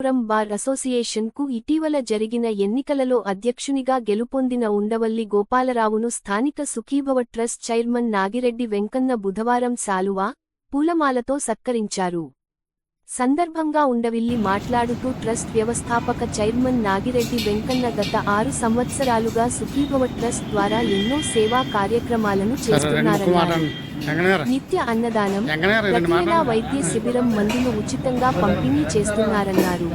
Anantapuram bar అసోసియేషన్కు ఇటీవల జరిగిన ఎన్నికలలో అధ్యక్షునిగా గెలుపొందిన ఉండవల్లి గోపాలరావును స్థానిక సుఖీభవ ట్రస్ట్ చైర్మన్ నాగిరెడ్డి వెంకన్న బుధవారం శాలువా పూలమాలతో సత్కరించారు. సందర్భంగా ఉండవిల్లి మాట్లాడుతూ ట్రస్ట్ వ్యవస్థాపక చైర్మన్ నాగిరెడ్డి వెంకన్న గత ఆరు సంవత్సరాలుగా సుఖీభవ ట్రస్ట్ ద్వారా ఎన్నో సేవా కార్యక్రమాలను చేస్తున్నారన్నారు. నిత్య అన్నదానం వైద్య శిబిరం మందులు ఉచితంగా పంపిణీ చేస్తున్నారన్నారు.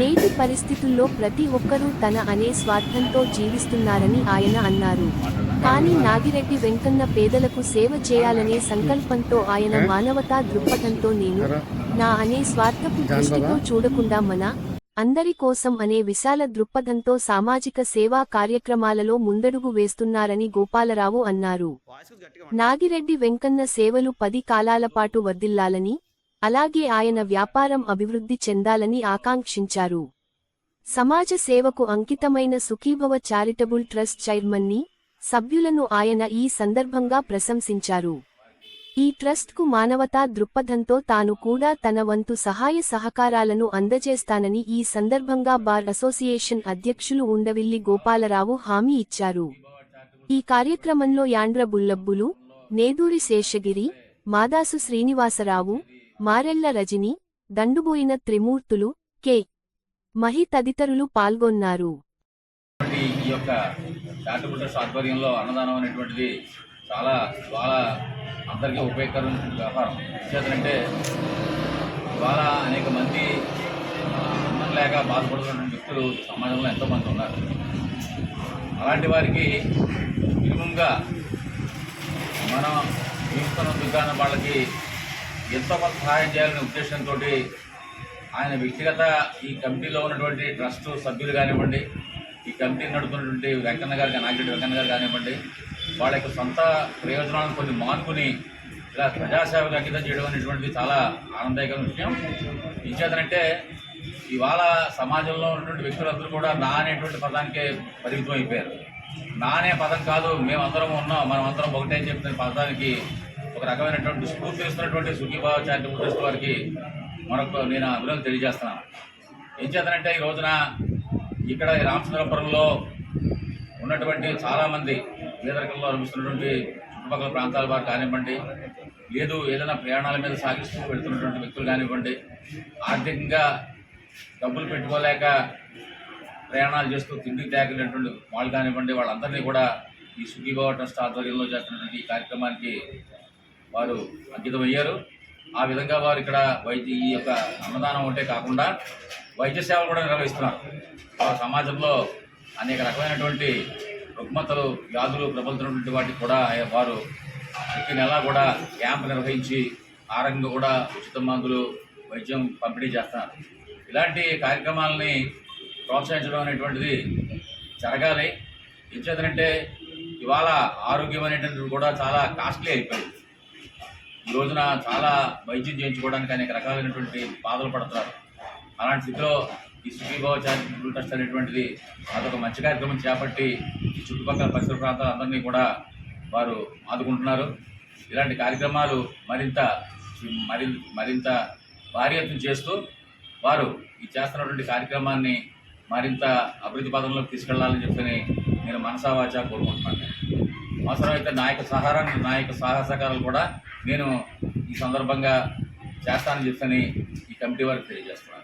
నేటి పరిస్థితుల్లో ప్రతి ఒక్కరూ తన అనే స్వార్థంతో జీవిస్తున్నారని ఆయన అన్నారు. కానీ నాగిరెడ్డి వెంకన్న పేదలకు సేవ చేయాలనే సంకల్పంతో ఆయన మానవతా దృక్పథంతో నేను నా అనే స్వార్థపు దృష్టితో చూడకుండా మన అందరి కోసం అనే విశాల దృక్పథంతో సామాజిక సేవా కార్యక్రమాలలో ముందడుగు వేస్తున్నారని గోపాలరావు అన్నారు. నాగిరెడ్డి వెంకన్న సేవలు పది కాలాలపాటు వర్ధిల్లాలని అలాగే ఆయన వ్యాపారం అభివృద్ధి చెందాలని ఆకాంక్షించారు. సమాజ సేవకు అంకితమైన సుఖీభవ చారిటబుల్ ట్రస్ట్ చైర్మన్ని సభ్యులను ఆయన ఈ సందర్భంగా ప్రశంసించారు. ఈ ట్రస్ట్కు మానవతా దృక్పథంతో తాను కూడా తన వంతు సహాయ సహకారాలను అందజేస్తానని ఈ సందర్భంగా బార్ అసోసియేషన్ అధ్యక్షులు ఉండవిల్లి గోపాలరావు హామీ ఇచ్చారు. ఈ కార్యక్రమంలో యాండ్ర బుల్లబ్బులు నేదూరి శేషగిరి మాదాసు శ్రీనివాసరావు మారెళ్ళ రజని దండుబోయిన త్రిమూర్తులు కె. మహి తదితరులు పాల్గొన్నారు. ఈ యొక్క ఆధ్వర్యంలో అన్నదానం అనేటువంటిది చాలా ఇవాళ అందరికీ ఉపయోగకరమైన వ్యాపారం చేతంటే ఇవాళ అనేక మంది అన్నం లేక బాధపడుతున్న వ్యక్తులు సమాజంలో ఎంతోమంది ఉన్నారు. అలాంటి వారికి మినిమంగా మనం జీవిస్తున్న దుకాణం వాళ్ళకి ఎంతో కొంత సహాయం చేయాలనే ఉద్దేశంతో ఆయన వ్యక్తిగత ఈ కమిటీలో ఉన్నటువంటి ట్రస్ట్ సభ్యులు కానివ్వండి ఈ కమిటీ నడుపుతున్నటువంటి వెంకన్న గారు నాగిరెడ్డి వెంకన్న గారు కానివ్వండి వాళ్ళ యొక్క సొంత ప్రయోజనాలను కొన్ని మానుకుని ఇలా ప్రజాసేవకు అంకితం చేయడం అనేటువంటిది చాలా ఆనందకరమైన విషయం. ఇంచేతనంటే ఇవాళ సమాజంలో ఉన్నటువంటి వ్యక్తులందరూ కూడా నా అనేటువంటి పదానికే పరిమితం అయిపోయారు. నా అనే పదం కాదు మేమందరం ఉన్నాం మనం అందరం ఒకటే అని చెప్తున్న పదానికి ఒక రకమైనటువంటి స్ఫూర్తి ఇస్తున్నటువంటి సుఖీభావ చారిటబుల్ ట్రస్ట్ వారికి మరొక నేను అభినందన తెలియజేస్తున్నాను. ఏం చేతనంటే ఈ రోజున ఇక్కడ ఈ రామచంద్రపురంలో ఉన్నటువంటి చాలామంది పేదరికంలో అనిపిస్తున్నటువంటి చుట్టుపక్కల ప్రాంతాల వారు కానివ్వండి లేదు ఏదైనా ప్రయాణాల మీద సాగిస్తూ వెళ్తున్నటువంటి వ్యక్తులు కానివ్వండి ఆర్థికంగా డబ్బులు పెట్టుకోలేక ప్రయాణాలు చేస్తూ తిండి తేగలేటువంటి వాళ్ళు కానివ్వండి వాళ్ళందరినీ కూడా ఈ సుఖీభావ ట్రస్ట్ ఆధ్వర్యంలో చేస్తున్నటువంటి ఈ కార్యక్రమానికి వారు అంకితమయ్యారు. ఆ విధంగా వారు ఇక్కడ వైద్య ఈ యొక్క అన్నదానం ఉంటే కాకుండా వైద్య సేవలు కూడా నిర్వహిస్తున్నారు. సమాజంలో అనేక రకమైనటువంటి రుగ్మతలు వ్యాధులు ప్రబలుతున్నటువంటి వాటికి కూడా ఆయన వారు ప్రతి నెలా కూడా క్యాంప్ నిర్వహించి ఆ కూడా ఉచిత మందులు వైద్యం పంపిణీ చేస్తున్నారు. ఇలాంటి కార్యక్రమాలని ప్రోత్సహించడం అనేటువంటిది జరగాలి. ఎంచేతనంటే ఇవాళ ఆరోగ్యం అనేటువంటిది కూడా చాలా కాస్ట్లీ అయిపోయింది. ఈ రోజున చాలా వైద్యం చేయించుకోవడానికి అనేక రకాలైనటువంటి బాధలు పడుతున్నారు. అలాంటి స్థితిలో ఈ సుఖీభావ చారిటబుల్ ట్రస్ట్ అనేటువంటిది అదొక మంచి కార్యక్రమం చేపట్టి ఈ చుట్టుపక్కల పరిసర ప్రాంతాలందరినీ కూడా వారు ఆదుకుంటున్నారు. ఇలాంటి కార్యక్రమాలు మరింత మరి మరింత భారీ ఎత్తున చేస్తూ వారు ఈ చేస్తున్నటువంటి కార్యక్రమాన్ని మరింత అభివృద్ధి పదంలోకి తీసుకెళ్ళాలని చెప్పని నేను మనసావాచా కోరుకుంటున్నాను. అవసరమైతే నా యొక్క సహారాన్ని నాయక యొక్క కూడా నేను ఈ సందర్భంగా చేస్తానని చెప్పని ఈ కమిటీ వారికి తెలియజేస్తున్నాను.